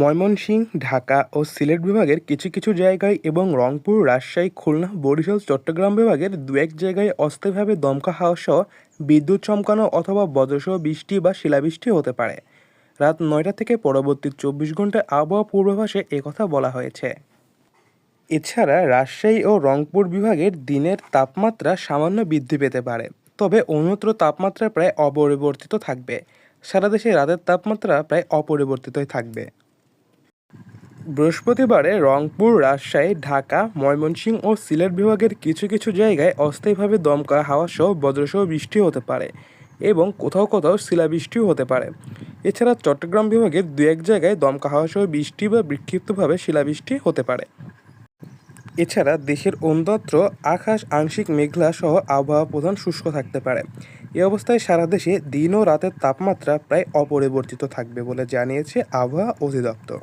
ময়মনসিংহ ঢাকা ও সিলেট বিভাগের কিছু কিছু জায়গায় এবং রংপুর, রাজশাহী, খুলনা, বরিশাল, চট্টগ্রাম বিভাগের দু এক জায়গায় অস্থায়ীভাবে দমকা হাওয়া সহ বিদ্যুৎ চমকানো অথবা বজ্রসহ বৃষ্টি বা শিলাবৃষ্টি হতে পারে। রাত নয়টা থেকে পরবর্তী চব্বিশ ঘন্টায় আবহাওয়া পূর্বাভাসে একথা বলা হয়েছে। এছাড়া রাজশাহী ও রংপুর বিভাগের দিনের তাপমাত্রা সামান্য বৃদ্ধি পেতে পারে, তবে অন্যত্র তাপমাত্রা প্রায় অপরিবর্তিত থাকবে। সারা দেশে রাতের তাপমাত্রা প্রায় অপরিবর্তিতই থাকবে। বৃহস্পতিবারে রংপুর, রাজশাহী, ঢাকা, ময়মনসিংহ ও সিলেট বিভাগের কিছু কিছু জায়গায় অস্থায়ীভাবে দমকা হাওয়া সহ বজ্রসহ বৃষ্টি হতে পারে এবং কোথাও কোথাও শিলাবৃষ্টিও হতে পারে। এছাড়া চট্টগ্রাম বিভাগের দু এক জায়গায় দমকা হাওয়া সহ বৃষ্টি বা বিক্ষিপ্তভাবে শিলাবৃষ্টি হতে পারে। এছাড়া দেশের অন্যত্র আকাশ আংশিক মেঘলা সহ আবহাওয়া প্রধান শুষ্ক থাকতে পারে। এ অবস্থায় সারা দেশে দিন ও রাতের তাপমাত্রা প্রায় অপরিবর্তিত থাকবে বলে জানিয়েছে আবহাওয়া অধিদপ্তর।